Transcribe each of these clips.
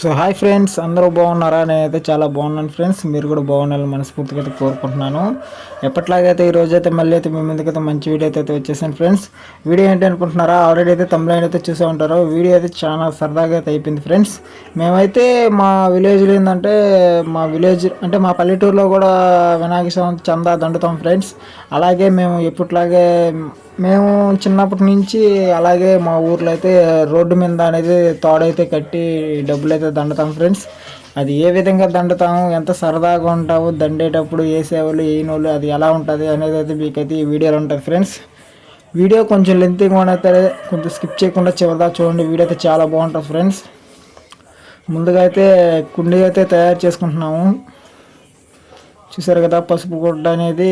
So hi friends అందరూ బాగున్నారా? నేనైతే చాలా బాగున్నాను ఫ్రెండ్స్ మీరు కూడా బాగుండాలని మనస్ఫూర్తిగా అయితే కోరుకుంటున్నాను. ఎప్పట్లాగైతే ఈ రోజు అయితే మళ్ళీ అయితే మీ ముందుకైతే మంచి వీడియో అయితే అయితే వచ్చేసాను ఫ్రెండ్స్ వీడియో ఏంటి అనుకుంటున్నారా? ఆల్రెడీ అయితే తమిళ అయితే చూసే ఉంటారు. వీడియో అయితే చాలా సరదాగా అయితే అయిపోయింది ఫ్రెండ్స్ మేమైతే మా విలేజ్లో ఏంటంటే మా విలేజ్ అంటే మా పల్లెటూరులో కూడా వినాయక చవితి చందా దండుతాం ఫ్రెండ్స్ అలాగే మేము ఎప్పట్లాగే మేము చిన్నప్పటి నుంచి అలాగే మా ఊర్లో అయితే రోడ్డు మీద అనేది తోడైతే కట్టి డబ్బులు అయితే దండుతాం ఫ్రెండ్స్. అది ఏ విధంగా దండుతాము ఎంత సరదాగా ఉంటాము దండేటప్పుడు వేసేవాళ్ళు వేయనోళ్ళు అది ఎలా ఉంటుంది అనేది అయితే మీకైతే ఈ వీడియోలో ఉంటుంది ఫ్రెండ్స్. వీడియో కొంచెం లెంతీగా అయితే కొంచెం స్కిప్ చేయకుండా చివరిదా చూడండి వీడియో అయితే చాలా బాగుంటుంది ఫ్రెండ్స్. ముందుగా అయితే కుండీ అయితే తయారు చేసుకుంటున్నాము. చూసారు కదా పసుపు గుడ్డ అనేది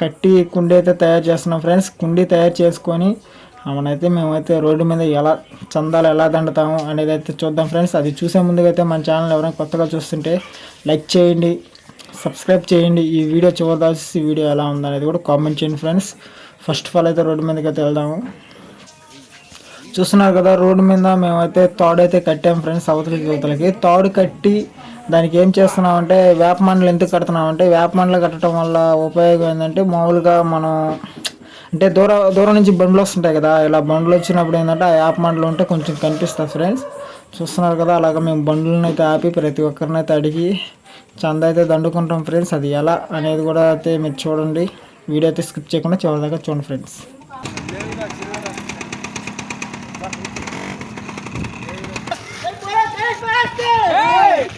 కట్టి కుండీ అయితే తయారు చేస్తున్నాం ఫ్రెండ్స్. కుండీ తయారు చేసుకొని మనైతే మేమైతే రోడ్డు మీద ఎలా చందాలు ఎలా దండుతాము అనేది అయితే చూద్దాం ఫ్రెండ్స్. అది చూసే ముందుగా అయితే మన ఛానల్ ఎవరైనా కొత్తగా చూస్తుంటే లైక్ చేయండి సబ్స్క్రైబ్ చేయండి. ఈ వీడియో చివరిదాసి వీడియో ఎలా ఉందనేది కూడా కామెంట్ చేయండి ఫ్రెండ్స్. ఫస్ట్ ఆఫ్ ఆల్ అయితే రోడ్డు మీదకి అయితే వెళ్దాము. చూస్తున్నారు కదా రోడ్డు మీద మేమైతే తాడు అయితే కట్టాం ఫ్రెండ్స్ అవతలకి యువతలకి తాడు కట్టి దానికి ఏం చేస్తున్నామంటే వేప మండలు ఎందుకు కడుతున్నామంటే వేప మండలు కట్టడం వల్ల ఉపయోగం ఏంటంటే మామూలుగా మనం అంటే దూర దూరం నుంచి బండ్లు వస్తుంటాయి కదా ఇలా బండ్లు వచ్చినప్పుడు ఏంటంటే ఆ వేప మండలు ఉంటే కొంచెం కనిపిస్తుంది ఫ్రెండ్స్. చూస్తున్నారు కదా అలాగ మేము బండ్లను అయితే ఆపి ప్రతి ఒక్కరిని అయితే అడిగి చంద అయితే దండుకుంటాం ఫ్రెండ్స్. అది ఎలా అనేది కూడా అయితే మీరు చూడండి. వీడియో అయితే స్కిప్ చేయకుండా చివరిదాకా చూడండి ఫ్రెండ్స్. Hey!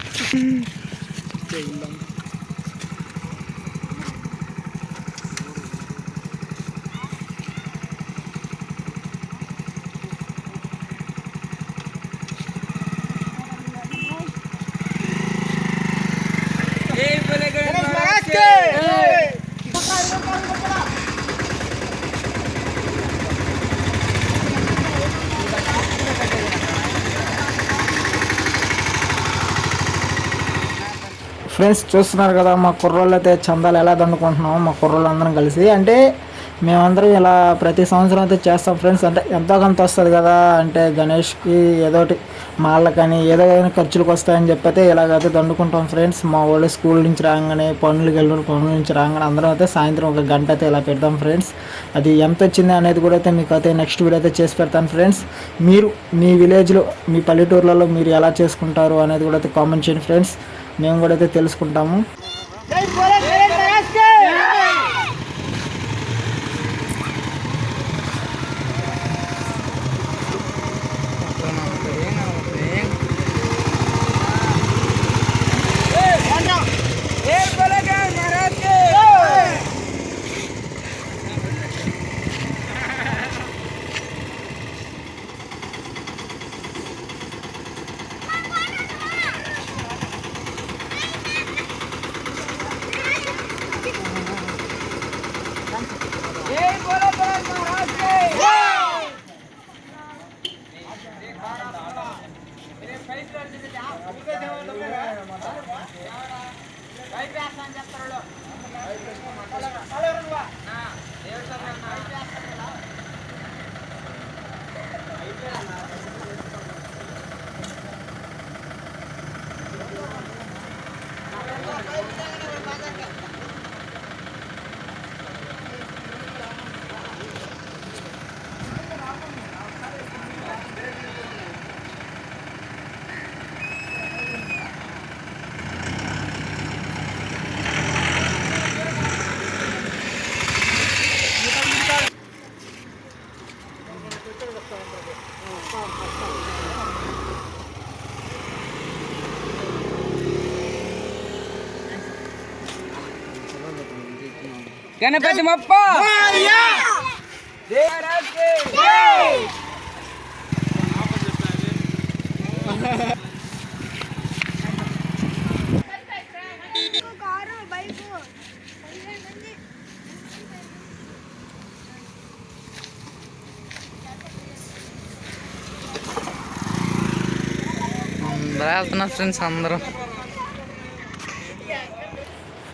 ఫ్రెండ్స్ చూస్తున్నారు కదా మా కుర్రోళ్ళు అయితే చందాలు ఎలా దండుకుంటున్నాం మా కుర్రోళ్ళు అందరం కలిసి. అంటే మేమందరం ఇలా ప్రతి సంవత్సరం అయితే చేస్తాం ఫ్రెండ్స్. అంటే ఎంతో కొంత వస్తుంది కదా అంటే గణేష్కి ఏదోటి మాళ్ళకని ఏదో ఏదైనా ఖర్చులకు వస్తాయని చెప్పైతే ఇలాగైతే దండుకుంటాం ఫ్రెండ్స్. మా వాళ్ళు స్కూల్ నుంచి రాగానే పనులకి వెళ్ళిన పనుల నుంచి రాగానే అందరం అయితే సాయంత్రం ఒక గంట అయితే ఇలా పెడతాం ఫ్రెండ్స్. అది ఎంత వచ్చింది అనేది కూడా అయితే మీకు అయితే నెక్స్ట్ వీడియో అయితే చేసి పెడతాను ఫ్రెండ్స్. మీరు మీ విలేజ్లో మీ పల్లెటూర్లలో మీరు ఎలా చేసుకుంటారు అనేది కూడా అయితే కామెంట్ చేయండి ఫ్రెండ్స్. మేము కూడా అయితే తెలుసుకుంటాము. దేవుడు గణపతి మొప్ప! కారు బైకు వెళ్తున్నా ఫ్రెండ్స్ అందరూ.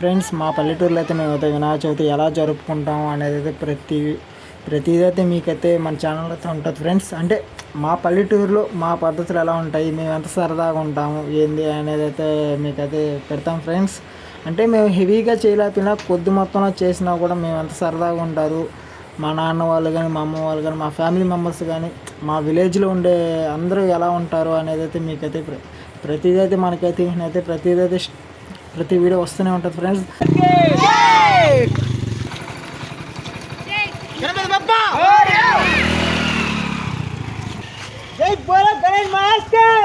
ఫ్రెండ్స్ మా పల్లెటూరులో అయితే మేము అయితే వినాయక చవితి ఎలా జరుపుకుంటాం అనేది అయితే ప్రతి ప్రతిదీ అయితే మీకైతే మన ఛానల్ అయితే ఉంటుంది ఫ్రెండ్స్. అంటే మా పల్లెటూరులో మా పద్ధతులు ఎలా ఉంటాయి మేము ఎంత సరదాగా ఉంటాము ఏంది అనేది అయితే మీకైతే పెడతాం ఫ్రెండ్స్. అంటే మేము హెవీగా చేయలేకపోయినా కొద్ది మొత్తంలో చేసినా కూడా మేము ఎంత సరదాగా ఉంటారు. మా నాన్న వాళ్ళు కానీ మా అమ్మ వాళ్ళు కానీ మా ఫ్యామిలీ మెంబర్స్ కానీ మా విలేజ్లో ఉండే అందరూ ఎలా ఉంటారు అనేది అయితే మీకైతే ప్ర- మనకైతే అయితే ప్రతిదైతే అయితే ప్రతి వీడియో వస్తూనే ఉంటుంది ఫ్రెండ్స్. జై బోలో గణేష్ మాస్టర్!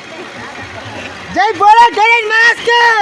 అంటావా జై బోలో గణేష్ మాస్టర్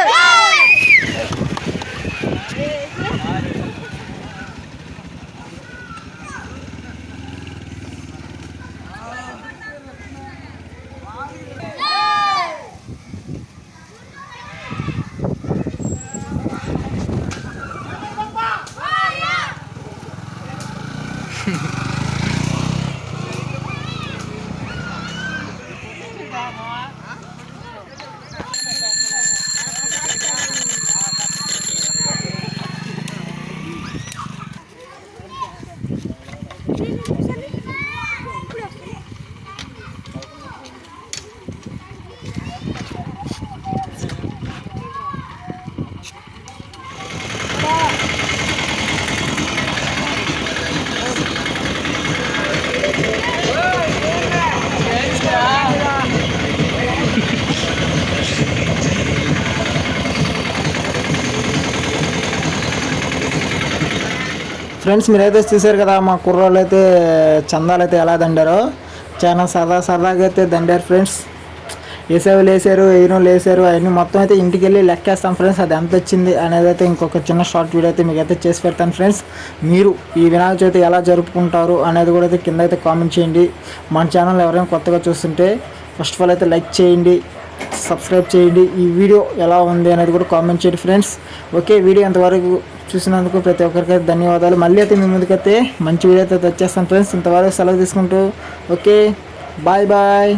ఫ్రెండ్స్ మీరైతే చూసారు కదా మా కుర్రోళ్ళు అయితే చందాలు అయితే ఎలా దండారో. చాలా సరదా సరదాగా అయితే దండారు ఫ్రెండ్స్. వేసేవాళ్ళు లేసారు వేయడం లేసారు అవన్నీ మొత్తం అయితే ఇంటికి వెళ్ళి లెక్కేస్తాం ఫ్రెండ్స్. అది ఎంత వచ్చింది అనేది అయితే ఇంకొక చిన్న షార్ట్ వీడియో అయితే మీకు అయితే చేసి పెడతాను ఫ్రెండ్స్. మీరు ఈ వినాయక చవితి ఎలా జరుపుకుంటారు అనేది కూడా అయితే కింద అయితే కామెంట్ చేయండి. మన ఛానల్ ఎవరైనా కొత్తగా చూస్తుంటే ఫస్ట్ ఆఫ్ ఆల్ అయితే లైక్ చేయండి సబ్స్క్రైబ్ చేయండి. ఈ వీడియో ఎలా ఉంది అనేది కూడా కామెంట్ చేయండి ఫ్రెండ్స్. ఓకే వీడియో ఎంతవరకు చూసినందుకు ప్రతి ఒక్కరికి ధన్యవాదాలు. మళ్ళీ అయితే మీ ముందుకైతే మంచి వీడియో అయితే వచ్చేస్తాను ఫ్రెండ్స్ ఇంతవరకు సెలవు తీసుకుంటూ ఓకే బాయ్ బాయ్